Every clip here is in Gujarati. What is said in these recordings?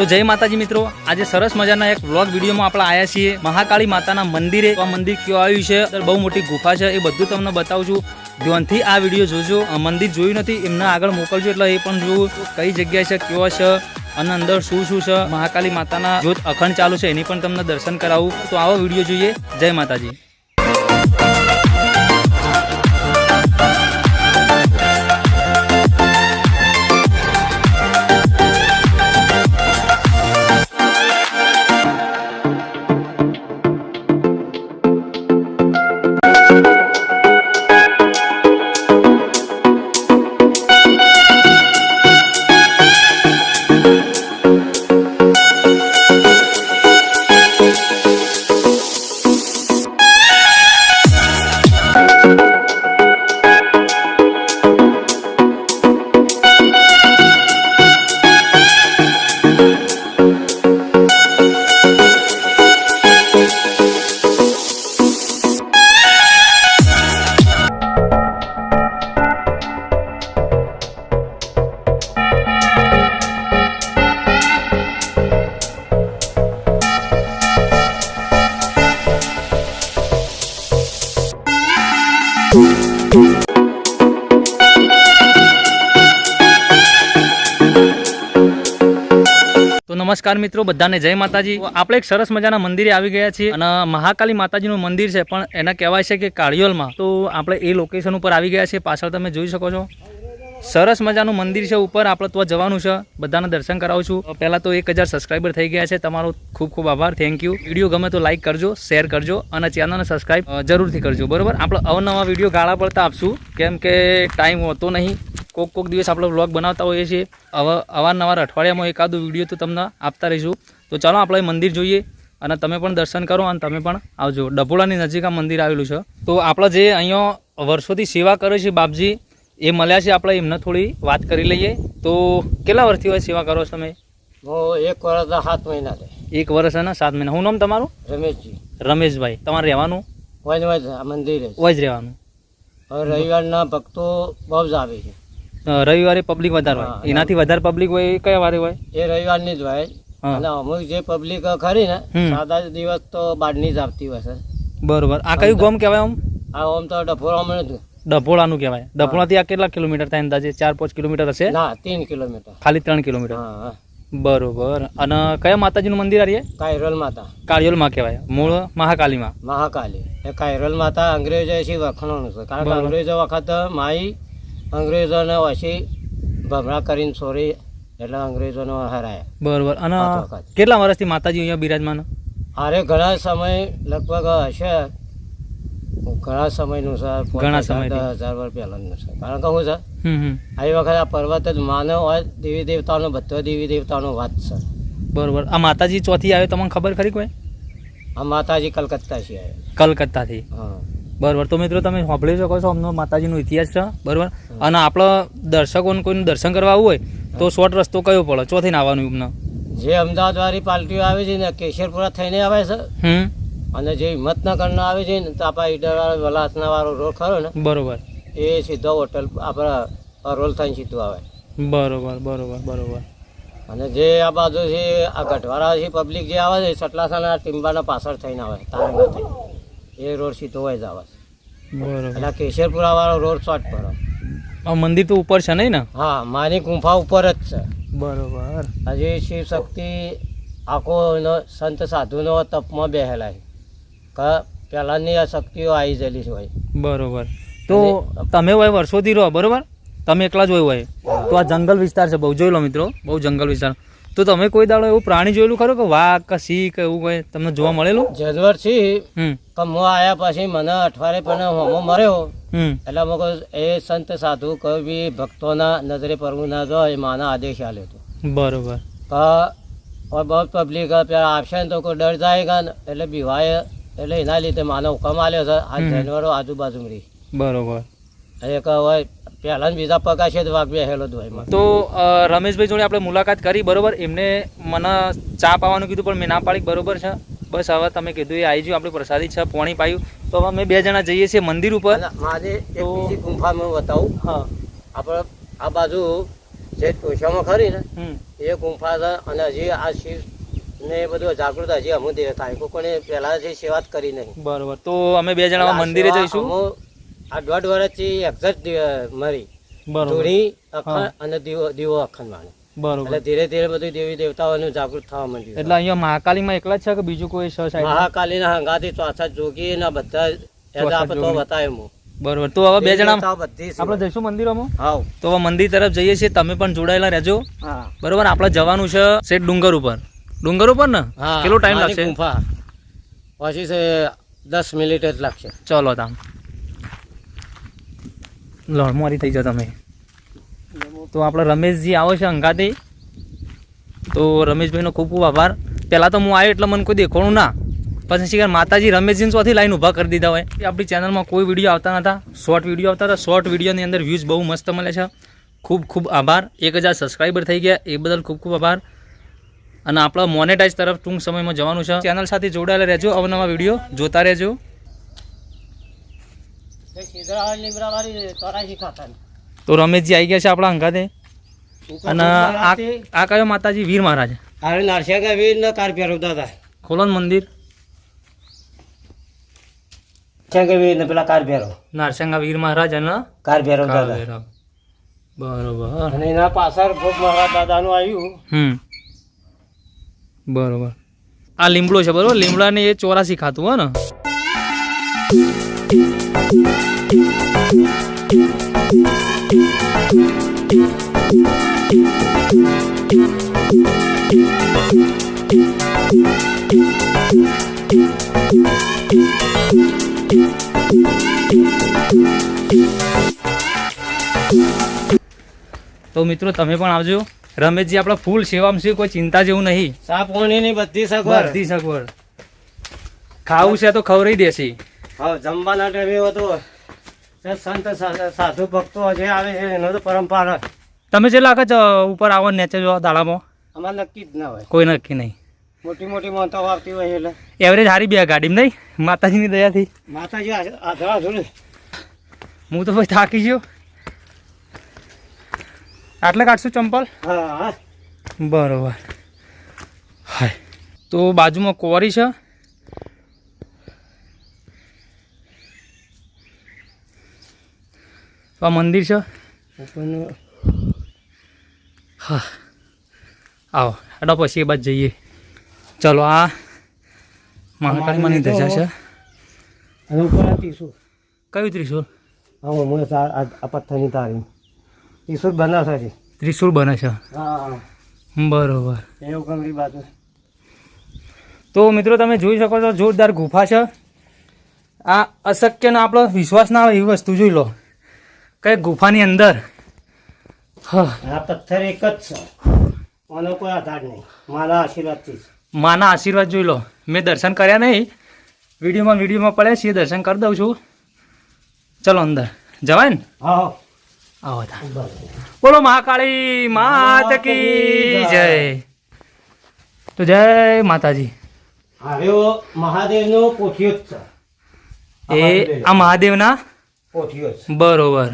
તો જય માતાજી મિત્રો. આજે સરસ મજાના એક વ્લોગ વિડીયોમાં આપણે આવ્યા છીએ મહાકાળી માતાના મંદિરે. આ મંદિર કયો આવ્યું છે? બહુ મોટી ગુફા છે. એ બધું તમને બતાવું છું. ધ્યાનથી આ વીડિયો જોજો. મંદિર જોયું નથી, એમને આગળ મોકલજો એટલે એ પણ જોવું. કઈ જગ્યાએ છે કેવો છે, અને અંદર શું શું છે? મહાકાળી માતાના જ્યોત અખંડ ચાલુ છે, એની પણ તમને દર્શન કરાવું. તો આવો વીડિયો જોઈએ. જય માતાજી. નમસ્કાર મિત્રો, બધાને જય માતાજી. આપણે એક સરસ મજાના મંદિરે આવી ગયા છીએ અને મહાકાલી માતાજીનું મંદિર છે, પણ એને કહેવાય છે કે કાળિયોલમાં. તો આપણે એ લોકેશન ઉપર આવી ગયા છીએ, પાછળ તમે જોઈ શકો છો. સરસ મજાનું મંદિર છે, ઉપર આપણે તો જવાનું છે. બધાને દર્શન કરાવું છું. પહેલાં તો એક હજાર સબસ્ક્રાઈબર થઈ ગયા છે, તમારો ખૂબ ખૂબ આભાર થેન્ક યુ વીડિયો ગમે તો લાઇક કરજો શેર કરજો અને ચેનલને સબસ્ક્રાઈબ જરૂરથી કરજો, બરાબર? આપણે અવનવા વીડિયો ગાળા પડતા આપશું, કેમ કે ટાઈમ હોતો નહીં. કોક કોક દિવસ આપણે વ્લોગ બનાવતા હોઈએ છીએ. અવ અવારનવાર અઠવાડિયામાં એકાદો વીડિયો તો તમને આપતા રહીશું. તો ચાલો આપણે મંદિર જોઈએ અને તમે પણ દર્શન કરો અને તમે પણ આવજો. ડભોળાની નજીક આ મંદિર આવેલું છે. તો આપણે જે અહીંયા વર્ષોથી સેવા કરે છે બાપજી એ મળ્યા છે આપણે એમને થોડી વાત કરી લઈએ. તો કેટલા વર્ષથી હોય સેવા કરો છો તમે? એક વર્ષ સાત મહિના એક વર્ષ અને સાત મહિના. શું નામ તમારું? રમેશજી. રમેશભાઈ. તમારે રહેવાનું? મંદિરે જ રહેવાનું. રવિવારના ભક્તો બહુ જ આવે છે. રવિવારે પબ્લિક વધારે હોય. એનાથી વધારે પબ્લિક હોય એ કયા વારે હોય? એ રવિવારની જ હોય. અને અમુક જે પબ્લિક ખરી ને. સાદા દિવસ તો બારની જ આવતી હોય છે. બરોબર. આ કયું ગોમ કહેવાય આમ? આ ઓમ તો ડફોળામાં જ ડભોળાનું કહેવાય. ડભોળાથી આ કેટલા કિલોમીટર થાય અંદાજે? ચાર પાંચ કિલોમીટર હશે? ના ત્રણ કિલોમીટર. ખાલી ત્રણ કિલોમીટર? હા બરોબર. અને કયા માતાજીનું મંદિર આરીએ કાયરોલ માતા. કાળિયોલમાં કહેવાય. મૂળ મહાકાલીમાં. મહાકાલી. એ કાયરોલ માતા અંગ્રેજો છે વખણાનું છે? કારણ કે અંગ્રેજો વખત માઈ અંગ્રેજોને ઓછી ભમરા કરીને છોરી એટલે અંગ્રેજોને હરાયા બરોબર. અને કેટલા વર્ષથી માતાજી અહીંયા બિરાજમાન? અરે ઘણા સમય લગભગ હશે. ઘણા સમયનું છે. ઘણા સમય દસ હજાર વર્ષ પહેલાંનું છે. કારણ કે શું છે? આવી વખત આ પર્વત જ માનવ હોય દેવી દેવતાનો બધો દેવી દેવતાનો વાત છે. બરોબર. આ માતાજી ચોથી આવે તમને ખબર ખરી કોઈ? આ માતાજી કલકત્તા છે કલકત્તાથી. હા. બરોબર. તો મિત્રો તમે સાંભળી શકો છો અમનો માતાજીનો ઇતિહાસ છે બરોબર? અને આપણા દર્શકોને કોઈનું દર્શન કરવા આવવું હોય તો શોર્ટ રસ્તો કયો પડે? ચોથી આવવાનું એમને જે અમદાવાદ વાળી પાર્ટીઓ આવે છે ને કેશરપુરા થઈને આવે છે હમ. અને જે હિંમતનગરના આવે છે ને તાપા ઈડર વલાસના વાળો રોડ ખરો ને બરોબર. એ સીધો હોટલ આપણા રોલ થઈને સીધું આવે. બરોબર બરોબર બરોબર. અને જે આ બાજુ છે આ ગઢવાળા છે પબ્લિક જે આવે છે સટલાસાના ટીમ્બાના પાછળ થઈને આવે તારંગા થઈ એ રોડ સીધો ધોવાઈ જવા બરાબર. એટલે કેશરપુરા વાળો રોડ શોર્ટ પર. આ મંદિર તો ઉપર છે નહીં ને? હા મારી ગુંફા ઉપર જ છે. બરોબર. હજી શિવ શક્તિ આખો સંત સાધુનો તપમાં બેહેલા છે પહેલાંની આ શક્તિઓ આવી ગયેલી છે હોય બરોબર. તો તમે હોય વર્ષોથી રહો બરોબર? તમે એકલા જ હોય હોય. તો આ જંગલ વિસ્તાર છે બહુ જોઈ લો મિત્રો બહુ જંગલ વિસ્તાર. તો તમે કોઈ દાડો એવું પ્રાણી જોયેલું ખરું કે વાઘ કે સિંહ કે એવું કોઈ તમને જોવા મળેલું? જાનવર છે કે હું આવ્યા પછી મને અઠવાડિયે પણ હોમો મર્યો એટલે મોકો એ સંત સાધુ કોઈ બી ભક્તોના નજરે પડવું ના જોઈએ માના આદેશ આલ્યો હતો. બરોબર. પણ બહુ પબ્લિક આપશે ને તો કોઈ ડર જાય ને એટલે બીવાય એટલે એના લીધે માનો હુકમ આલ્યો છે આ. જાનવરો આજુબાજુ રહી. બરોબર. એક હોય પહેલા બીજા પગાશે તો વાઘ બેહેલો જ તો રમેશભાઈ જોડે આપણે મુલાકાત કરી બરોબર? એમને મને ચા પાવાનું કીધું પણ મેં ના પાડી બરોબર છે? બસ હવે તમે કીધું એ આવી ગયું આપણે પ્રસાદી છે પોણી પાયું. તો હવે અમે બે જણા જઈએ છીએ મંદિર ઉપર. મારે એક બીજી ગુંફા બતાવું. હા. આપણે આ બાજુ જે ટોશામાં ખરી ને એ ગુંફા છે અને હજી આ શિવ ને એ બધું જાગૃત હજી અમુ દે થાય. કોઈને પહેલા જે સેવા કરી નહીં. બરોબર. તો અમે બે જણા મંદિરે જઈશું. આ દોઢ વર્ષથી એક્ઝેક્ટ મરી. બરોબર. અને દીવો દીવો અખંડ વાણી બરોબર. એટલે ધીરે ધીરે બધું દેવી દેવતાઓનું જાગૃત થવા માંડ્યું એટલે અહીંયા મહાકાલીમાં એકલા જ છે કે બીજું કોઈ મહાકાલી મહાકાલીના હંગાથી ચોસા જોગી ના બધા એના આપણે તો બતાવ્યું બરોબર. તો હવે બે જણા આપણે જઈશું મંદિરોમાં? હાવ તો હવે મંદિર તરફ જઈએ છીએ. તમે પણ જોડાયેલા રહેજો. બરોબર? આપણે જવાનું છે શેઠ ડુંગર ઉપર. ડુંગર ઉપર ને? કેટલો ટાઈમ લાગશે? ગુંફા પછી છે દસ મિનિટ જ લાગશે. ચલો તામ. લણમારી થઈ જાઓ તમે. તો આપણે રમેશજી આવો છે અંગાથી. તો રમેશભાઈનો ખૂબ ખૂબ આભાર. પહેલાં તો હું આવ્યો એટલે મને કોઈ દેખોણું ના. પછી શિકાર માતાજી રમેશજીને ચોથી લાઈન ઊભા કરી દીધા હોય. આપણી ચેનલમાં કોઈ વીડિયો આવતા નતા. શોર્ટ વીડિયો આવતા હતા. શોર્ટ વિડીયોની અંદર વ્યૂઝ બહુ મસ્ત મળે છે. ખૂબ ખૂબ આભાર. એક હજાર સબસ્ક્રાઈબર થઈ ગયા. એ બદલ ખૂબ ખૂબ આભાર. અને આપણા મોનેટાઈઝ તરફ ટૂંક સમયમાં જવાનું છે. ચેનલ સાથે જોડાયેલા રહેજો. અવનવા વીડિયો જોતા રહેજો. ખાતાની. તો રમેશજી આવી ગયા છે આપણા અંગાતે અને આ આ કયો માતાજી? વીર મહારાજ. અરે નારશેગા વીર ને કાર પહેરવતા હતા ખોલો ને મંદિર. વીર ને પેલા કાર પહેરો. નારસિંહ વીર મહારાજ અને કાર ફેરવતા હતા બરોબર. અને એના પાછળ ભોગ મહારાજ દાદાનું આવ્યું. હમ. બરોબર. આ લીમડો છે બરોબર. લીમડાને એ ચોરાસી ખાતું હોય ને. તો મિત્રો તમે પણ આવજો. રમેશજી આપણા ફૂલ સેવામાં છે કોઈ ચિંતા જેવું નહીં. સાપ નહીં બધી સગવડ. બધી સગવડ. ખાવું છે તો ખવડાવી દેશે. હા જમવાના ટાઈમે તો સંત સાધુ ભક્તો જે આવે છે એનો તો પરંપરા. તમે જે લાગે ઉપર આવો નેચે જો દાડામાં. અમારે નક્કી જ ના હોય. કોઈ નક્કી નહીં. મોટી મોટી મોનતાઓ આવતી હોય એટલે. એવરેજ હારી બે ગાડીમાં નહીં? માતાજીની દયાથી. માતાજી આધળા ધૂળ હું તો ભાઈ થાકી ગયો. આટલે કાઢશું ચંપલ? બરોબર. હાય. તો બાજુમાં કોરી છે? આ મંદિર છે? હા. આવો હેડો પછી એ બાદ જઈએ. ચલો આ મહાકાળી માની ધજા છે. કયું ત્રિશુલ પથ્થરની તારી ત્રિશુળ બનાવશે છે. ત્રિશુલ બને છે બરોબર. એવું ગમરી બાજુ તો મિત્રો તમે જોઈ શકો છો જોરદાર ગુફા છે. આ અશક્યનો આપણો વિશ્વાસ ના આવે એવી વસ્તુ જોઈ લો. કઈ ગુફાની અંદર. હા. આ પથ્થર એક જ છે. આનો કોઈ આધાર નહીં. મારા આશીર્વાદથી માના આશીર્વાદ જોઈ લો. મેં દર્શન કર્યા નહીં. વિડીયોમાં વિડીયોમાં પડ્યા છીએ દર્શન કરી દઉં છું. ચલો અંદર. જવાય ને? હા. આવો બોલો મહાકાળી માત કી જય। તો જય માતાજી। આવ્યો મહાદેવનો પોઠિયો એ આ મહાદેવના? પોઠિયો બરોબર।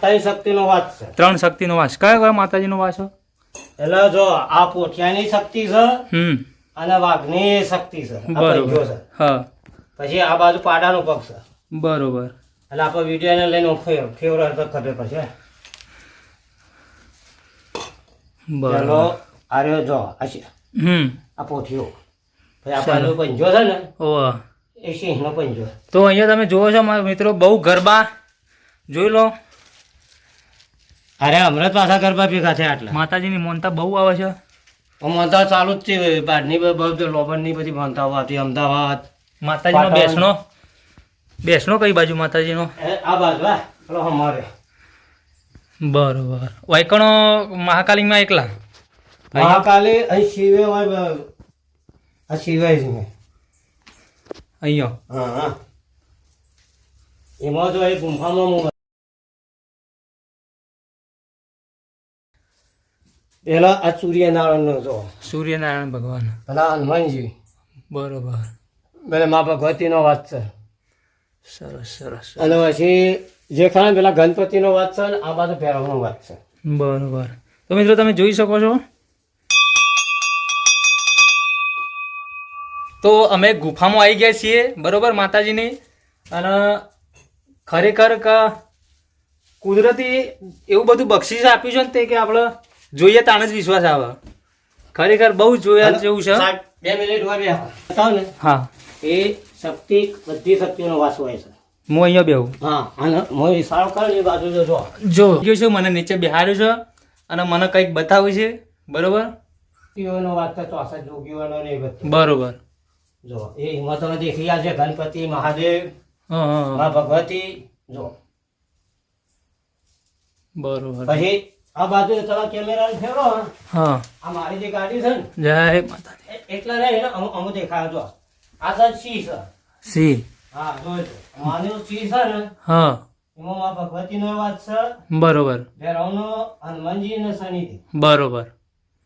ત્રણ શક્તિનો વાસ છે। ત્રણ શક્તિનો વાસ. કયો કયો માતાજીનો વાસ એટલે જો આ પોઠિયાની શક્તિ છે હમ. અને વાઘની શક્તિ છે. બરોબર. હા. પછી આ બાજુ પાડાનો પગ છે. બરોબર. એટલે આપણે વિડીયોને લઈને ફેવર તો ખબર પડશે બરોબર. આર્યો જો આ છે. હમ. આ પોઠિયો. પછી આ બાજુ પંજો છે ને ઓહ એ સિંહનો પંજો. તો અહીંયા તમે જુઓ છો મારા મિત્રો બહુ ગરબા. જોઈ લો. અરે હમણાં પાછા ગરબા ભેગા થયા આટલા. માતાજીની મોનતા બહુ આવે છે. મોનતા ચાલુ જ છે બહારની બધી લોબરની બધી મોનતાઓ આવતી અમદાવાદ માતાજીનો. બેસણો. બેસણો કઈ બાજુ માતાજીનો? આ બાજુ હા. અમારે. બરોબર. વાયકણો મહાકાલીમાં એકલા? મહાકાલી અહીં શિવે હોય આ શિવાય છે અહીંયા? હા એમાં જો એ ગુંફામાં પેલા આ સૂર્યનારાયણનો જો સૂર્યનારાયણ ભગવાન. પેલા હનુમાનજી. બરોબર. પેલા મા ભગવતીનો વાત છે. સરસ સરસ અને પછી જે ખરા પેલા ગણપતિનો વાત છે આ બાજુ ભૈરવનો વાત છે. બરોબર. તો મિત્રો તમે જોઈ શકો છો. તો અમે ગુફામાં આવી ગયા છીએ બરોબર માતાજીની? અને ખરેખર કુદરતી એવું બધું બક્ષિસ આપ્યું છે ને તે કે આપણે જોઈએ તાણ જ વિશ્વાસ આવે. ખરેખર બહુ જોયા જેવું છે. બે મિનિટ હા. એ શક્તિ બધી શક્તિનો વાસ હોય છે. હું અહીંયા બેહું. હા અને હું ઈશારો કરું એ બાજુ જો જો. જો ગયો છું? મને નીચે બેહાડ્યો છે અને મને કંઈક બતાવ્યું છે. બરોબર? શક્તિઓનો વાત તો ચોસઠ જોગીઓનો ને બધું. બરોબર. જો એ હિંમતોને દેખી રહ્યા છે ગણપતિ મહાદેવ હા હા હા. મા ભગવતી જો. બરોબર. પછી આ બાજુ તમે કેમેરા ફેરો હા. આ મારી જે ગાડી છે ને જય માતા એટલે રહે ને અમુક દેખાય જો. આ સર સી છે? સી. હા જો માનું સિંહ છે હા. એમાં મા ભગવતીનો વાત છે. બરોબર. હનુમાનજી ને બરોબર.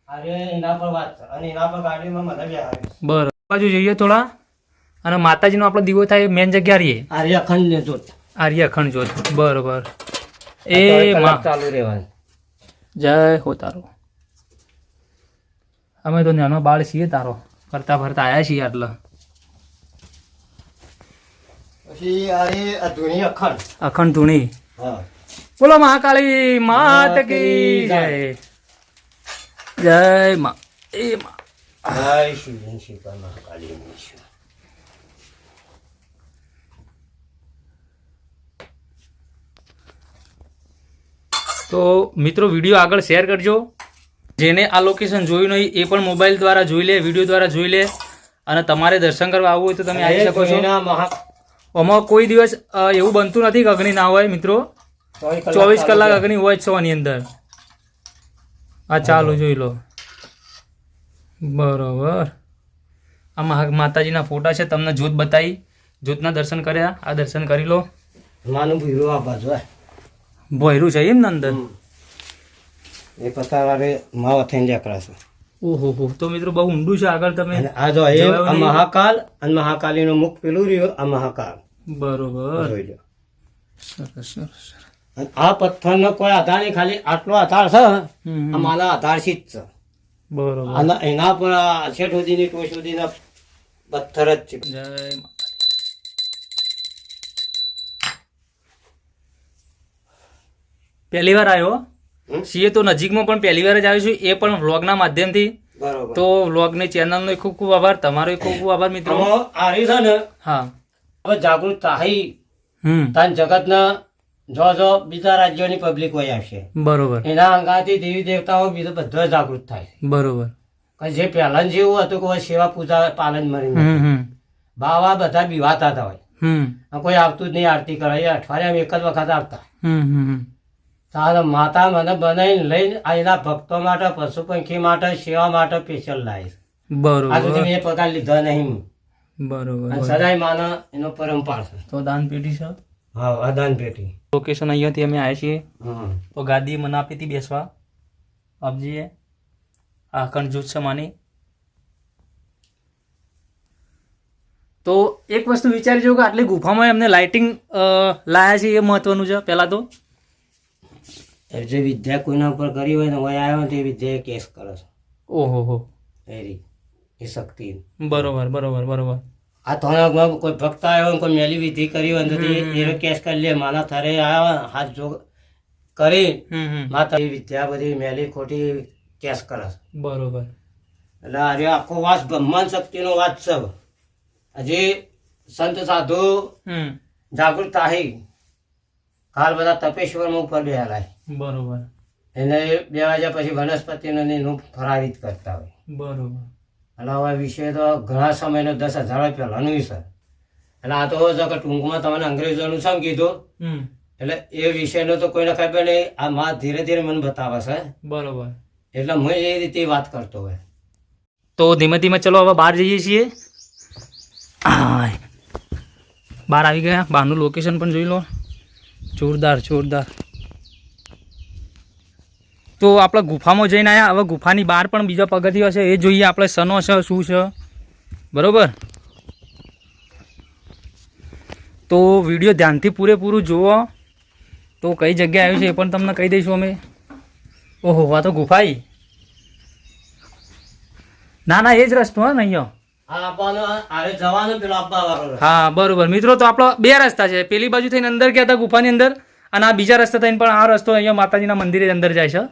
અરે એના પર વાત છે. અને એના પર ગાડીમાં મને બેહાડ્યો બરોબર. બાજુ જઈએ થોડા. અને માતાજીનો આપણો દીવો થાય મેન જગ્યા રહીએ આર્ય અખંડ ને જોત. આર્ય અખંડ જોત બરોબર એ માં. ચાલુ રહેવાનું. જય હો તારો. અમે તો નાનો બાળ છીએ તારો. ફરતા ફરતા આયા છીએ આટલા. પછી આની આ ધૂણી અખંડ. અખંડ ધૂણી. હા. બોલો મહાકાળી માત કી જય. જય. માં એ માં. જય શિવજી શિવકા મહાકાળી. તો મિત્રો વીડિયો આગળ શેર કરજો. જેને આ લોકેશન જોયું નહીં એ પણ મોબાઈલ દ્વારા જોઈ લે વીડિયો દ્વારા જોઈ લે. અને તમારે દર્શન કરવા આવવું હોય તો તમે આવી શકો છો. મહા આમાં કોઈ દિવસ એવું બનતું નથી કે અગ્નિ ના હોય મિત્રો. ચોવીસ કલાક અગ્નિ હોય જ છો આની અંદર. આ ચાલુ જોઈ લો. બરોબર. આ માતાજીના ફોટા છે તમને જોત બતાવી. જોતના દર્શન કર્યા આ દર્શન કરી લો. માનું ભીરું આ બાજુ ભોયરું છે એમ ને અંદર? એ પતાવારે માવા થઈને નીકળાશે ઓહો તો મિત્રો બહુ ઊંડું છે આગળ તમે આ જો એ. મહાકાલ અને મહાકાલી નું મુખ પેલું રહ્યું આ મહાકાલ. બરોબર. સરસ સરસ આ પથ્થર નો કોઈ આધાર નહીં ખાલી આટલો આધાર છે આ મારા આધારથી જ છે. બરોબર. અને એના પર આ સુધીની ટોચ સુધીના પથ્થર જ છે. જય પહેલી વાર આવ્યો? સીએ તો નજીકમાં પણ પહેલી વાર જ આવ્યું છું. એ પણ વ્લોગના માધ્યમથી. તો વ્લોગની ચેનલનો ખૂબ ખૂબ આભાર. તમારો ખૂબ ખૂબ આભાર મિત્રો. આમાં છે ને હા. હવે જાગૃત થાય. હમ. તાન જગતના જો જો બીજા રાજ્યોની પબ્લિક હોય આવશે બરોબર. એના અંગાથી દેવી દેવતાઓ બીજો બધો જાગૃત થાય બરોબર. જે પહેલા જેવું હતું કે સેવા પૂજા પાલન મરી બાવા બધા બીવાતા હતા હોય. કોઈ આવતું જ નહીં આરતી કરાય એ અઠવાડિયામાં એક જ વખત આવતા. તારે માતા મને બનાવીને લઈને આ એના ભક્તો માટે પશુ પંખી માટે સેવા માટે સ્પેશિયલ લાવીશ. આ સુધી બરોબર મેં પગાર લીધો નહીં બરોબર સદાય માનો એનો પરંપરા છે. તો દાન પેટી છે? હા અદાન પેટી લોકેશન અહીંયાથી અમે આવ્યા છીએ. તો ગાદી મને આપી હતી બેસવા. આપજીએ આ અખંડ જૂથ છે માની. તો એક વસ્તુ વિચારી જો કે આટલી ગુફામાં એમને લાઇટિંગ લાયા છે એ મહત્વનું છે પહેલાં તો. જે વિદ્યા કોઈના ઉપર કરી હોય ને હોય આવ્યો તે વિદ્યા કેસ કરે છે. ઓહો હો. એ એ શક્તિ. બરોબર બરોબર બરોબર. આ થોડાકમાં કોઈ ભક્ત આવ્યો ને કોઈ મેલી વિધિ કરી હોય તો તે એ કેસ કરી લે. માના થરે આવ્યા હાથ જો કરી માતા વિદ્યા બધી મેલી ખોટી કેસ કરે છે. બરોબર. એટલે આજે આખો વાસ બ્રહ્માંડ શક્તિનો વાત છે હજી સંત સાધુ જાગૃત થાય હાલ બધા તપેશ્વરમાં ઉપર બેહાલાય. બરોબર. એને બે વાગ્યા પછી વનસ્પતિનો એનું ફરારિત કરતા હોય. બરોબર. એટલે હવે વિષય તો ઘણા સમયનો દસ હજાર પહેલાંનું સર એટલે આ તો છે કે ટૂંકમાં તમને અંગ્રેજોનું શું કીધું? એટલે એ વિષયનો તો કોઈને ખબર નહીં. આ માં ધીરે ધીરે મને બતાવે છે. બરોબર. એટલે હું એ રીતે વાત કરતો હોય. તો ધીમે ધીમે ચલો હવે બહાર જઈએ છીએ. બહાર આવી ગયા. બહારનું લોકેશન પણ જોઈ લો. જોરદાર જોરદાર. તો આપણે ગુફામાં જઈને આવ્યા હવે ગુફાની બહાર પણ બીજા પગથિયો છે. એ જોઈએ આપણે સનો છે શું છે. બરાબર? તો વીડિયો ધ્યાનથી પૂરેપૂરું જુઓ. તો કઈ જગ્યાએ આવ્યું છે એ પણ તમને કહી દઈશું અમે. ઓહો આ તો ગુફાઈ. ના ના એ જ રસ્તો હા ને અહીંયા? હા આપવાનો આરે જવાનું પેલો આપવા વાળો રસ્તો. હા બરોબર. મિત્રો તો આપણો બે રસ્તા છે. પેલી બાજુ થઈને અંદર ગયા હતા ગુફાની અંદર અને આ બીજા રસ્તા થઈને પણ આ રસ્તો અહીંયા માતાજીના મંદિરે અંદર જાય છે.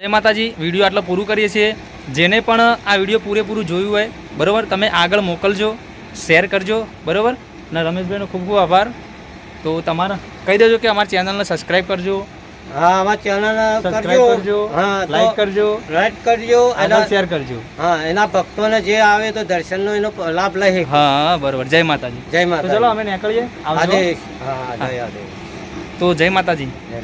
જય માતાજી વીડિયો આટલો પૂરું કરીએ છીએ. જેને પણ આ વીડિયો પૂરેપૂરું જોયું હોય બરાબર તમે આગળ મોકલજો શેર કરજો બરોબર? અને રમેશભાઈનો ખૂબ ખૂબ આભાર. તો તમારા કહી દેજો કે અમારી ચેનલને સબસ્ક્રાઈબ કરજો. હા અમારા ચેનલ સબસ્ક્રાઈબ કરજો. હા લાઈક કરજો. લાઈક કરજો અને શેર કરજો. હા એના ભક્તોને જે આવે તો દર્શનનો એનો લાભ લે હા. બરોબર. જય માતાજી. જય માતા ચલો અમે નીકળીએ. આવજો. હા જય તો જય માતાજી. જય